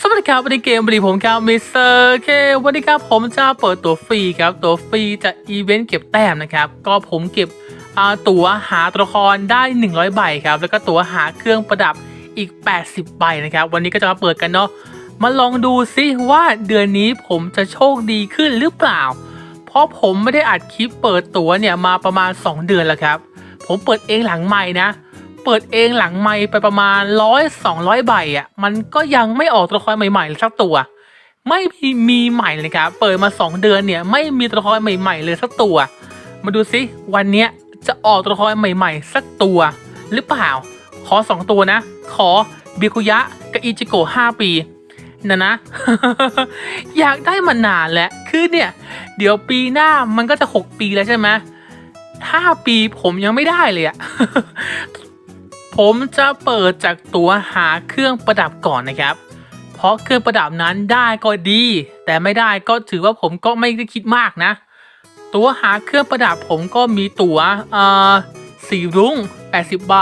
สวัสดีครับวันนี้เกมวันนี้ผมครับมิสเตอร์เควันนี้ครับผมจะเปิดตัวฟรีครับ ตัวฟรีจากอีเวนต์เก็บแต้มนะครับ ก็ผมเก็บอ่าตั๋วหาตัวละครได้ 100 ใบครับ แล้วก็ตั๋วหาเครื่องประดับอีก 80 ใบนะครับ วันนี้ก็จะมาเปิดกันเนาะมาลองดูซิว่าเดือนนี้ผมจะโชคดีขึ้นหรือเปล่า เพราะผมไม่ได้อัดคลิปเปิดตั๋วเนี่ยมาประมาณ 2 เดือนแล้วครับ ผมเปิดเองหลังใหม่นะ เปิดเองหลังไม่ไปประมาณร้อยสองร้อยใบอะ มันก็ยังไม่ออกตัวละครใหม่ๆสักตัว ไม่มีมีใหม่เลยครับ เปิดมาสองเดือนเนี่ย ไม่มีตัวละครใหม่ ๆ เลยสักตัว มาดูซิวันเนี้ยจะออกตัวละครใหม่ ๆ สักตัว หรือเปล่า ขอสองตัวนะ ขอบิคุยะกับอิจิโกะห้าปีนะนะ อยากได้มานานแล้ว คือเนี่ย เดี๋ยวปีหน้ามันก็จะหกปีแล้วใช่ไหมห้าปีผมยังไม่ได้เลยอะ ผมจะเปิดจากตัวหาเครื่องประดับก่อนนะครับ เพราะเครื่องประดับนั้นได้ก็ดี แต่ไม่ได้ก็ถือว่าผมก็ไม่ได้คิดมากนะ ตัวหาเครื่องประดับผมก็มีตัวเอ่อสีรุ้ง 80 ใบ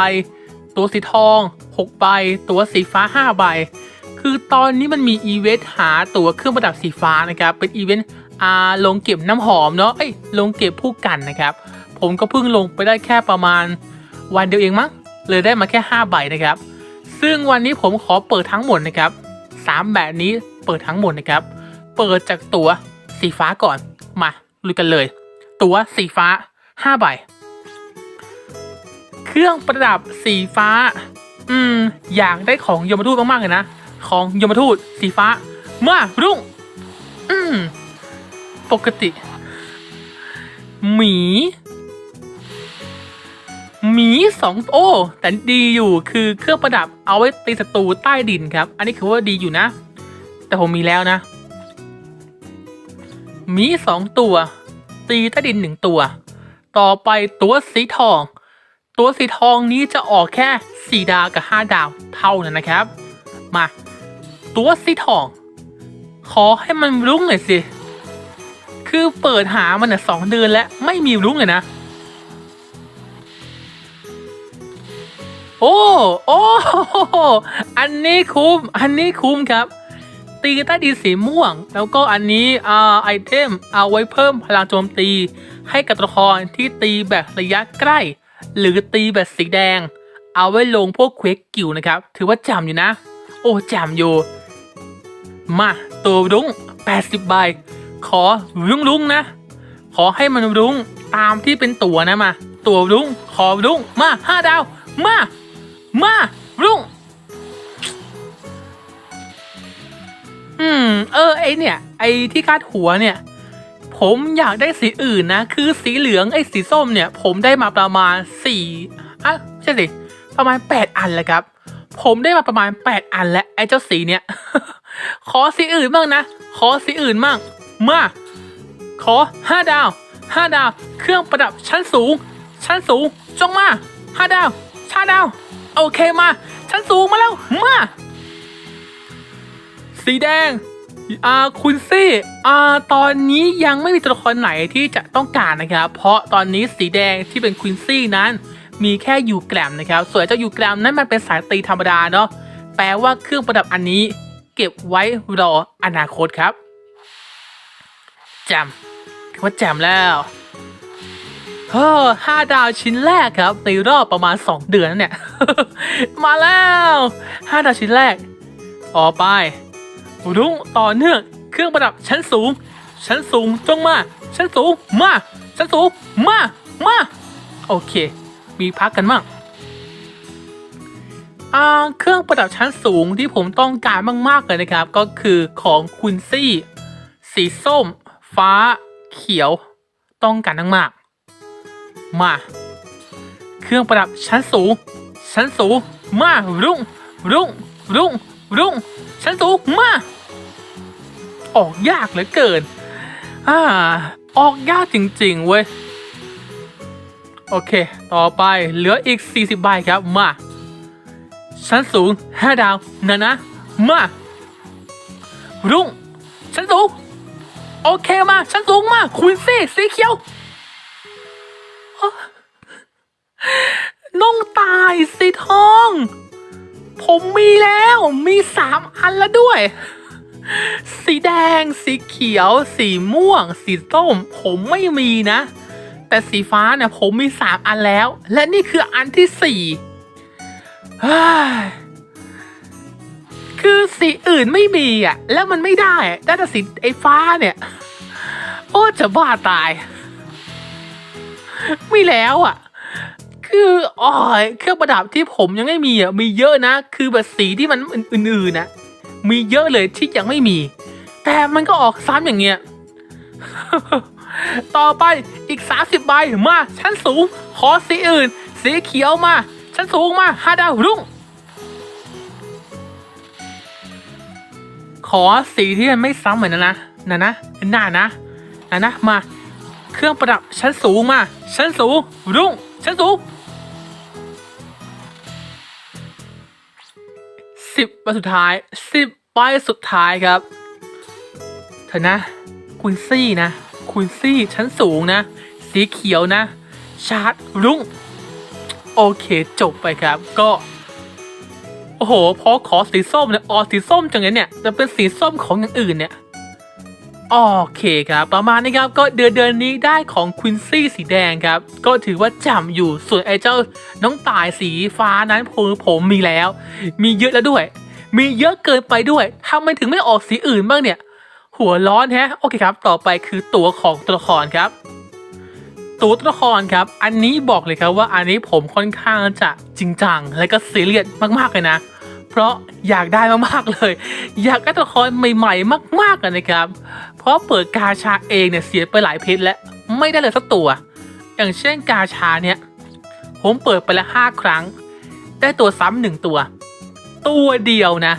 ตัวสีทอง 6 ใบ ตัวสีฟ้า 5 ใบ คือตอนนี้มันมีอีเวนต์หาตัวเครื่องประดับสีฟ้านะครับ เป็นอีเวนต์อ่าลงเก็บน้ำหอมเนาะ เอ้ย ลงเก็บผู้กันนะครับ ผมก็เพิ่งลงไปได้แค่ประมาณวันเดียวเองมั้ง เลยได้มาแค่ 5 ใบนะครับ ซึ่งวันนี้ผมขอเปิดทั้งหมดนะครับ 3 แบบนี้เปิดทั้งหมดนะครับ เปิดจากตัวสีฟ้าก่อนมาลุยกันเลย ตัวสีฟ้า 5 ใบ เครื่องประดับสีฟ้า อืม อยากได้ของยมทูตมากๆเลยนะ ของยมทูตสีฟ้า มารุ่ง อืม ปกติ หมี หมีสองโอ้แต่ดีอยู่คือเครื่องประดับเอาไว้ตีศัตรูใต้ดินครับ อันนี้คือว่าดีอยู่นะ แต่ผมมีแล้วนะหมีสองตัว ตีใต้ดินหนึ่งตัว ต่อไปตัวสีทอง ตัวสีทองนี้จะออกแค่สี่ดาวกับห้าดาวเท่านั้นนะครับ มา ตัวสีทอง ขอให้มันรุ้งหน่อยสิ คือเปิดหามันสองเดือนแล้วไม่มีรุ้งเลยนะ อ้ โอ้ อันนี้คุ้ม อันนี้คุ้มครับ ตีใต้ดินสีม่วง แล้วก็อันนี้อ่าไอเทมเอาไว้เพิ่มพลังโจมตี ให้กับตัวละครที่ตีแบบระยะใกล้ หรือตีแบบสีแดง เอาไว้ลงพวกเควกกิวนะครับ ถือว่าจำอยู่นะ โอ้จำอยู่ มาตัวรุ้ง 80 ใบ ขอรุ้งรุ้งนะ ขอให้มันรุ้งตามที่เป็นตัวนะมา ตัวรุ้งขอรุ้งมาห้าดาว มา มารุ้งอืม เออ ไอเนี่ย ไอที่คาดหัวเนี่ย ผมอยากได้สีอื่นนะ คือสีเหลืองไอสีส้มเนี่ย ผมได้มาประมาณสี่อะใช่สิ ประมาณแปดอันแล้วครับ ผมได้มาประมาณแปดอันแล้วไอเจ้าสีเนี่ย ขอสีอื่นบ้างนะ ขอสีอื่นบ้าง มา ขอห้าดาวห้าดาว เครื่องประดับชั้นสูง ชั้นสูง จงมาห้าดาวห้าดาว โอเคมาชั้นสูงมาแล้ว มา สีแดง อ่า คุณซี่ อ่า ตอนนี้ยังไม่มีตัวละครไหนที่จะต้องการนะครับ เพราะตอนนี้สีแดงที่เป็นควินซี่นั้น มีแค่ยูแกรมนะครับ ส่วนเจ้ายูแกรมนั้นมันเป็นสายตีธรรมดาเนาะ แปลว่าเครื่องประดับอันนี้ เก็บไว้รออนาคตครับแจมว่าแจมแล้ว เฮ้อห้าดาวชิ้นแรกครับ ในรอบประมาณ 2 เดือนนั่นเนี่ย มาแล้วห้าดาวชิ้นแรกต่อไปรุ้งต่อเนื่อง เครื่องประดับชั้นสูง ชั้นสูงจงมา ชั้นสูงมา ชั้นสูงมา มา โอเค มีพักกันบ้างเครื่องประดับชั้นสูงที่ผมต้องการมาก ๆ เลยนะครับ ก็คือของคุณซี่ สีส้ม ฟ้า เขียว ต้องการมากๆ มา เครื่องประดับชั้นสูง ชั้นสูง มารุ่ง รุ่ง รุ่ง รุ่ง ชั้นสูง มา ออกยากเหลือเกิน อ่า ออกยากจริง ๆ เว้ย โอเค ต่อไปเหลืออีก 40 ใบครับ มา ชั้นสูง 5 ดาวนะนะ มา รุ่ง ชั้นสูง โอเคมา ชั้นสูงมา คุณสิสีเขียว น้องตายสีทอง ผมมีแล้วมีสามอันแล้วด้วย สีแดง สีเขียว สีม่วง สีส้ม ผมไม่มีนะ แต่สีฟ้าเนี่ยผมมีสามอันแล้ว และนี่คืออันที่สี่คือสีอื่นไม่มีอะ แล้วมันไม่ได้ได้แต่สีไอ้ฟ้าเนี่ย โอ้จะบ้าตาย ไม่แล้วอะ คืออ๋อยเครื่องประดับที่ผมยังไม่มีอะมีเยอะนะ คือแบบสีที่มันอื่นๆนะมีเยอะเลยที่ยังไม่มี แต่มันก็ออกซ้ำอย่างเงี้ยต่อไปอีก 30ใบมาชั้นสูง ขอสีอื่น สีเขียวมาชั้นสูงมาห้าดาวรุ่ง ขอสีที่มันไม่ซ้ำเหมือนนะนะนะนะหน้านะนะนะมา เครื่องประดับชั้นสูงมา ชั้นสูง รุ่ง ชั้นสูงสิบใบสุดท้ายสิบใบสุดท้ายครับเถอนะ คุณซี่นะ คุณซี่ชั้นสูงนะ สีเขียวนะ ชาร์จรุ่ง โอเคจบไปครับ ก็ โอ้โห พอขอสีส้มเนี่ยออสีส้มจังเลยเนี่ยจะเป็นสีส้มของอย่างอื่นเนี่ย โอเคครับ ประมาณนี้ครับ ก็เดือนเดือนนี้ได้ของควินซี่สีแดงครับ ก็ถือว่าจำอยู่ส่วนไอ้เจ้าน้องตายสีฟ้านั้นผมผมมีแล้ว มีเยอะแล้วด้วย มีเยอะเกินไปด้วยทำไมถึงไม่ออกสีอื่นบ้างเนี่ย หัวร้อนแฮะ โอเคครับ ต่อไปคือตัวของตัวละครครับ ตัวตัวละครครับ อันนี้บอกเลยครับว่าอันนี้ผมค่อนข้างจะจริงจังและก็ซีเรียสมากๆเลยนะเพราะอยากได้มากๆเลย อยากได้ตัวละครใหม่ๆ มากๆเลยนะครับ เพราะเปิดกาชาเองเนี่ยเสียไปหลายเพชรและไม่ได้เลยสักตัว อย่างเช่นกาชาเนี่ยผมเปิดไปแล้วห้าครั้ง ได้ตัวซ้ำหนึ่งตัว ตัวเดียวนะ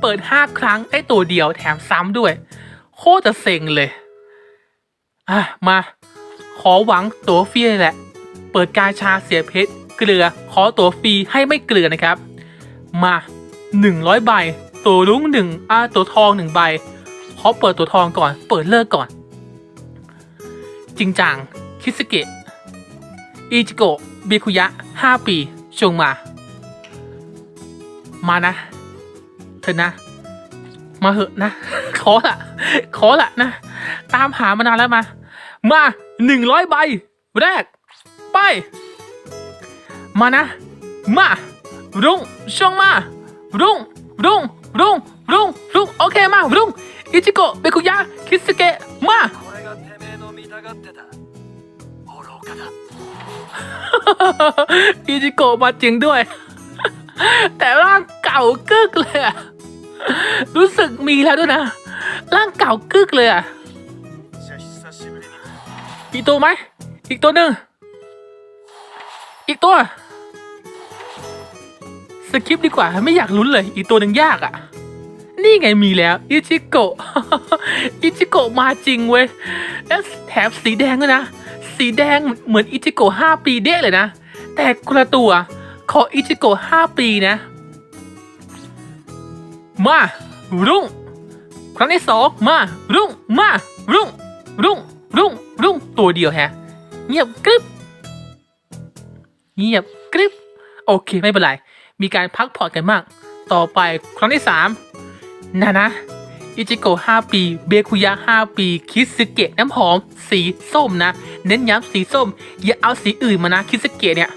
เปิดห้าครั้งได้ตัวเดียวแถมซ้ำด้วย โคตรจะเซ็งเลยอะมา ขอหวังตัวฟรีแหละ เปิดกาชาเสียเพชรเกลือขอตัวฟรีให้ไม่เกลือนะครับ มาหนึ่งร้อยใบ ตัวรุ้งหนึ่งอ่าตัวทองหนึ่งใบขอเปิดตัวทองก่อน เปิดเลิกก่อน จริงจัง คิสเกะ อิจิโกะเบคุยะห้าปีชงมา มานะ เธอนะ มาเหอะนะ ขอละ ขอละนะ ตามหามานานแล้วมา มาหนึ่งร้อยใบ แรก ไป มานะ มา รุ้งช่วงมา รุ้งรุ้งรุ้งรุ้งรุ้งโอเคมา รุ้งอิจิโกะเบคุยะคิสเกะมาอิจิโกะมาจริงด้วย แต่ร่างเก่ากึกเลยรู้สึกมีแล้วด้วยนะ ร่างเก่ากึกเลยอีกตัวไหม อีกตัวหนึ่งอีกตัว สกิปดีกว่าไม่อยากลุ้นเลย อีกตัวหนึ่งยากอะ่ะ นี่ไงมีแล้วอิจิโกะอิจิโกะมาจริงเว้ยแล้วแถมสีแดงด้วยนะ สีแดงเหมือนอิจิโกะห้าปีเด้เลยนะ แต่คนละตัวขออิจิโกะห้าปีนะ มารุ่ง ครั้งที่สองมารุ่งมารุ่ง รุ่ง รุ่ง รุ่งตัวเดียวแฮะ เงียบกริบเงียบกริบ โอเคไม่เป็นไร มีการพักผ่อนกันมาก ต่อไปครั้งที่สามนะนะอิจิโกะ5ปี เบคุยะ 5 ปี คิสเกะน้ำหอม สีส้มนะ เน้นย้ำสีส้ม อย่าเอาสีอื่นมานะ คิสเกะเนี่ย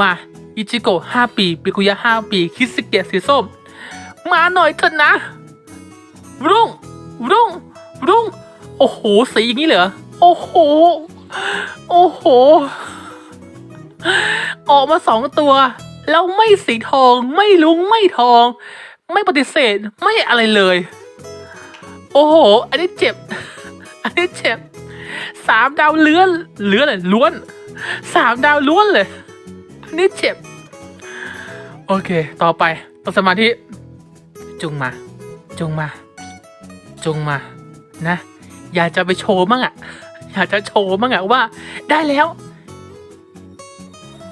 มาอิจิโกะ5ปี เบคุยะ 5 ปี คิสเกะสีส้ม มาหน่อยเถอะนะ รุ่ง รุ่ง รุ่ง โอ้โห สีอย่างนี้เหรอ โอ้โห โอ้โห ออกมาสองตัว แล้วไม่สีทอง ไม่ลุงไม่ทอง ไม่ปฏิเสธไม่อะไรเลย โอ้โห อันนี้เจ็บ อันนี้เจ็บสามดาวเลื้อนเลื้อนเลยล้วนสามดาวล้วนเลย อันนี้เจ็บ โอเค ต่อไปต้องสมาธิจุงมา จุงมา จุงมา นะ อยากจะไปโชว์มั่งอะอยากจะโชว์มั่งอะว่า ได้แล้ว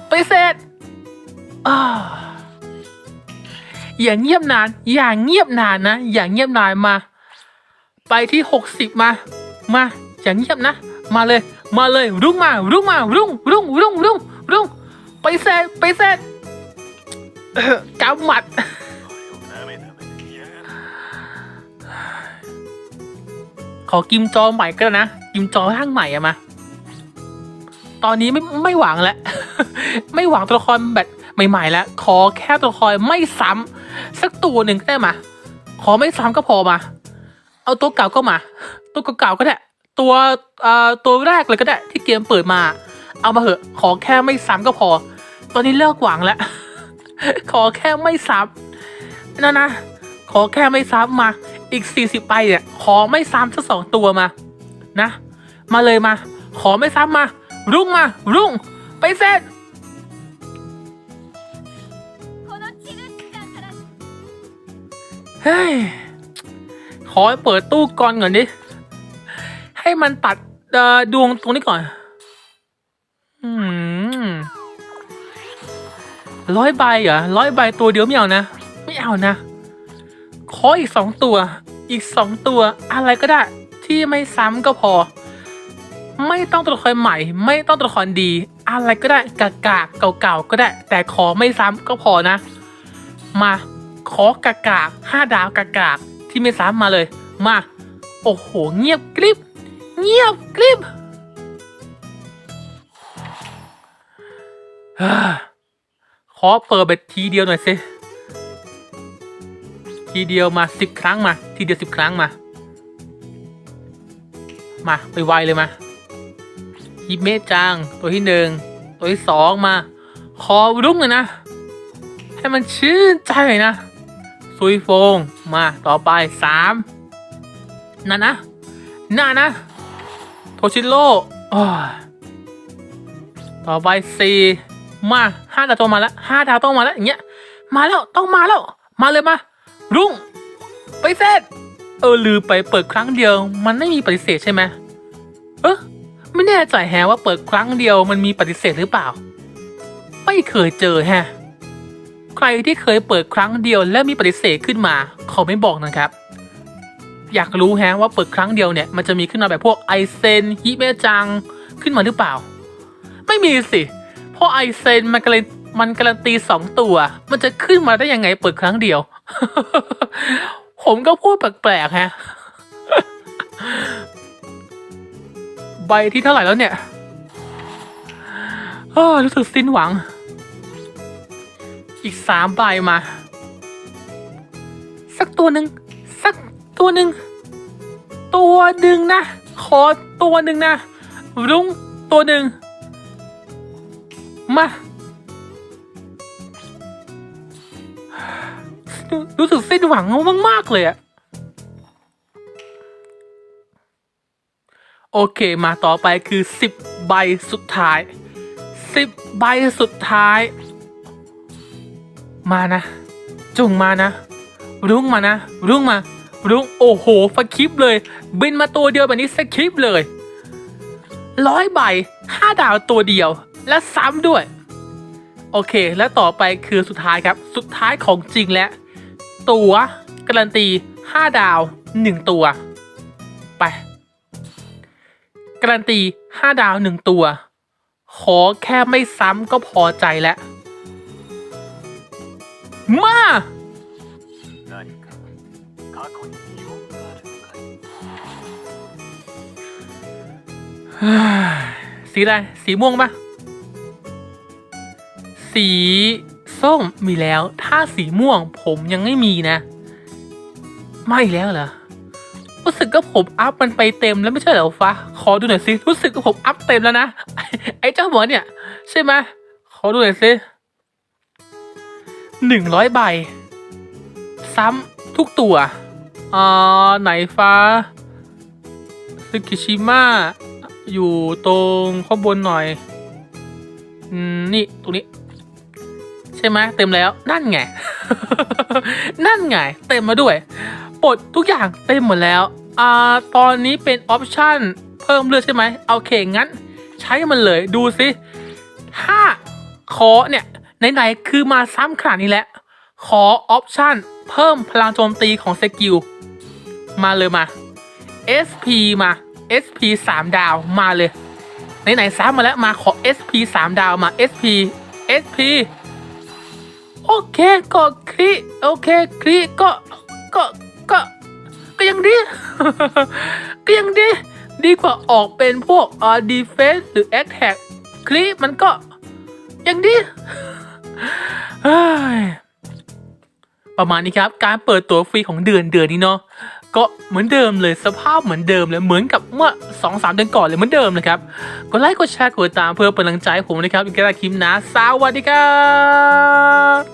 ไปเสร็จอย่าเงียบนาน อย่าเงียบนานนะ อย่าเงียบนานมา ไปที่หกสิบมา มาอย่าเงียบนะ มาเลย มาเลย รุ่งมา รุ่งมา รุ่ง รุ่ง รุ่ง รุ่ง รุ่ง ไปเสร็จไปเสร็จกำหมัดขอกิมจอใหม่ก็แนะ กิมจอข้างใหม่อะมา ตอนนี้ไม่ไม่หวังแล้ว ไม่หวังตัวละครแบบใหม่ ๆ แล้ว ขอแค่ตัวละครไม่ซ้ำสักตัวหนึ่งก็ได้มา ขอไม่ซ้ำก็พอมา เอาตัวเก่าก็มา ตัวเก่าๆก็ได้ ตัวเอ่อตัวแรกเลยก็ได้ ที่เกมเปิดมา เอามาเหอะ ขอแค่ไม่ซ้ำก็พอ ตอนนี้เลิกหวังแล้ว ขอแค่ไม่ซ้ำนะนะขอแค่ไม่ซ้ำมา อีกสี่สิบใบเนี่ย ขอไม่ซ้ำสักสองตัวมา นะ มาเลยมา ขอไม่ซ้ำมา รุ่งมา รุ่ง ไปเสร็จ เฮ้ย ขอเปิดตู้ก่อนก่อนดิ ให้มันตัดดวงตรงนี้ก่อนร้อยใบเหรอร้อยใบตัวเดียวไม่เอานะ ไม่เอานะ ขออีกสองตัว อีกสองตัว อะไรก็ได้ ที่ไม่ซ้ำก็พอ ไม่ต้องตัวละครใหม่ ไม่ต้องตัวละครดี อะไรก็ได้กากากๆเก่าๆก็ได้ แต่ขอไม่ซ้ำก็พอนะ มาขอกากากห้าดาวกากากที่ไม่ซ้ำมาเลย มา โอ้โห เงียบกริบ เงียบกริบขอเปิดแบบทีเดียวหน่อยสิ ทีเดียวมาสิบครั้งมา ทีเดียวสิบครั้งมา มา ไปไวๆเลยมา ฮิเมะจัง ตัวที่หนึ่งตัวที่สองมา ขอรุ่งเลยนะ ให้มันชื่นใจหน่อยนะ ซุยโฟงมาต่อไปสามนั่นนะน่านะ โทชิโร่ต่อไปสี่มาห้าดาวต้องมาแล้วห้าดาวต้องมาแล้วอย่างเงี้ย มาแล้วต้องมาแล้ว มาเลยมา รุ่ง ไปเสร็จเออลืมไปเปิดครั้งเดียว มันไม่มีปฏิเสธใช่ไหม แน่ใจแฮะว่าเปิดครั้งเดียวมันมีปฏิเสธหรือเปล่า ไม่เคยเจอแฮะ ใครที่เคยเปิดครั้งเดียวและมีปฏิเสธขึ้นมาเขอไม่บอกนะครับ อยากรู้แฮะว่าเปิดครั้งเดียวเนี่ยมันจะมีขึ้นมาแบบพวกไอเซนฮิเมจังขึ้นมาหรือเปล่า ไม่มีสิ เพราะไอเซนมันการันมันการันตีสองตัว มันจะขึ้นมาได้ยังไงเปิดครั้งเดียว ผมก็พูดแปลกๆฮะ ใบที่เท่าไหร่แล้วเนี่ยเออรู้สึกสิ้นหวัง อีกสามใบมา สักตัวหนึ่งสักตัวหนึ่งตัวหนึ่งนะ ขอตัวหนึ่งนะ รุ้งตัวหนึ่งมารู้รู้สึกสิ้นหวังมากๆเลยอะ โอเคมาต่อไปคือสิบใบสุดท้ายสิบใบสุดท้าย มานะ จุงมานะ รุ่งมานะ รุ่งมา รุ่งโอ้โหสคริปเลย บินมาตัวเดียวแบบนี้สคริปเลยร้อยใบห้าดาวตัวเดียว และซ้ำด้วย โอเค และต่อไปคือสุดท้ายครับ สุดท้ายของจริงแล้วตัวการันตีห้าดาวหนึ่งตัว ไป การันตี 5 ดาว 1 ตัว ขอแค่ไม่ซ้ำก็พอใจแล้ว มาสีอะไร สีม่วงปะสีส้มมีแล้ว ถ้าสีม่วงผมยังไม่มีนะ ไม่แล้วเหรอ รู้สึกก็ผมอัพมันไปเต็มแล้วไม่ใช่เหรอฟ้าขอดูหน่อยสิรู้สึกว่าผมอัพเต็มแล้วนะไอ้เจ้าหัวเนี่ย ใช่ไหมขอดูหน่อยสิหนึ่งร้อยใบ ซ้ำทุกตัวอ่าไหนฟ้าซึกิชิมะอยู่ตรงข้างบนหน่อยอืมนี่ตรงนี้ ใช่ไหมเต็มแล้วนั่นไง นั่นไง เต็มมาด้วย ปลดทุกอย่างเต็มหมดแล้วอ่าตอนนี้เป็นออปชั่นเพิ่มเลือดใช่ไหมโอเคงั้น ใช้มันเลยดูสิถ้าขอเนี่ยไหนๆคือมาซ้ำขนาดนี้แล้วขอออปชั่นเพิ่มพลังโจมตีของสกิลมาเลยมา SP มา SP 3 ดาวมาเลยไหนๆซ้ำมาแล้วมาขอ SP 3 ดาวมา SP SP โอเคก็คลิโอเคคลิก็ก็ ก็ ก็ยังดี ก็ยังดี ดีกว่าออกเป็นพวกอ่าดีเฟนส์หรือแอคแท็กคลิมันก็ ยังดีประมาณนี้ครับ การเปิดตัวฟรีของเดือนเดือนนี้เนาะก็เหมือนเดิมเลยสภาพเหมือนเดิมเลยเหมือนกับเมื่อสองสามเดือนก่อนเลยเหมือนเดิมเลยครับกดไลค์กดแชร์กดติดตามเพื่อเป็นกำลังใจผมนะครับอีกครั้งคลิปนะสวัสดีครับ